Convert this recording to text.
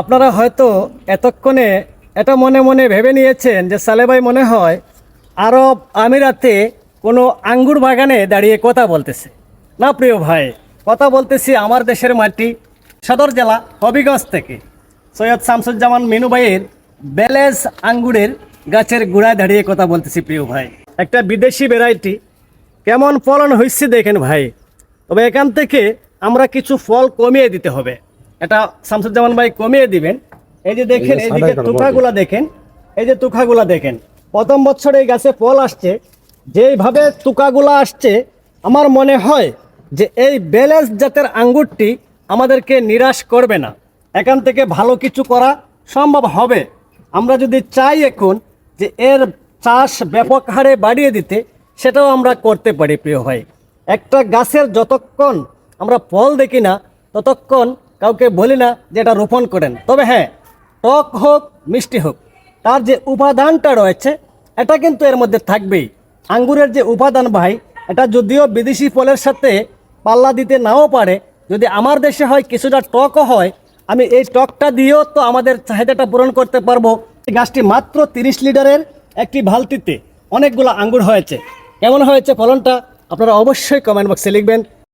আপনারা হয়তো এতক্ষণে এটা মনে মনে ভেবে নিয়েছেন যে সালেবাই মনে হয় আরব আমিরাতে কোনো আঙ্গুর বাগানে দাঁড়িয়ে কথা বলতেছে। না প্রিয় ভাই, কথা বলতেছি আমার দেশের মাটি, সদর জেলা হবিগঞ্জ থেকে। সৈয়দ শামসুজ্জামান মিনু ভাইয়ের বেলেজ আঙ্গুরের গাছের গোড়ায় দাঁড়িয়ে কথা বলতেছি প্রিয় ভাই। একটা বিদেশি ভ্যারাইটি, কেমন ফলন হয়েছে দেখেন ভাই। তবে এখান থেকে আমরা কিছু ফল কমিয়ে দিতে হবে। এটা শামসুজ্জামান ভাই কমিয়ে দিবেন। এই যে দেখেন এইদিকে তুখাগুলা দেখেন এই যে তুখাগুলা দেখেন। প্রথম বছর এই গাছে ফল আসছে যেইভাবে তুকাগুলা আসছে আমার মনে হয় যে এই ব্যালেন্স জাতের আঙ্গুরটি আমাদেরকে নিরাশ করবে না। এখান থেকে ভালো কিছু করা সম্ভব হবে। আমরা যদি চাই এখন যে এর চাষ ব্যাপক হারে বাড়িয়ে দিতে সেটাও আমরা করতে পারি প্রিয় ভাই। একটা গাছের যতক্ষণ আমরা ফল দেখি না ততক্ষণ কাউকে বলি না যে এটা রোপণ করেন। তবে হ্যাঁ টক হোক, মিষ্টি হোক, তার যে উপাদানটা রয়েছে, এটা কিন্তু এর মধ্যে থাকবেই। আঙ্গুরের যে উপাদান ভাই, এটা যদিও বিদেশি ফলের সাথে পাল্লা দিতে নাও পারে, যদি আমার দেশে হয়, কিছুটা টকও হয়, আমি এই টকটা দিয়েও তো আমাদের চাহিদাটা পূরণ করতে পারব। এই গাছটি মাত্র তিরিশ লিটারের একটি বালতিতে অনেকগুলো আঙ্গুর হয়েছে। কেমন হয়েছে ফলনটা আপনারা অবশ্যই কমেন্ট বক্সে লিখবেন।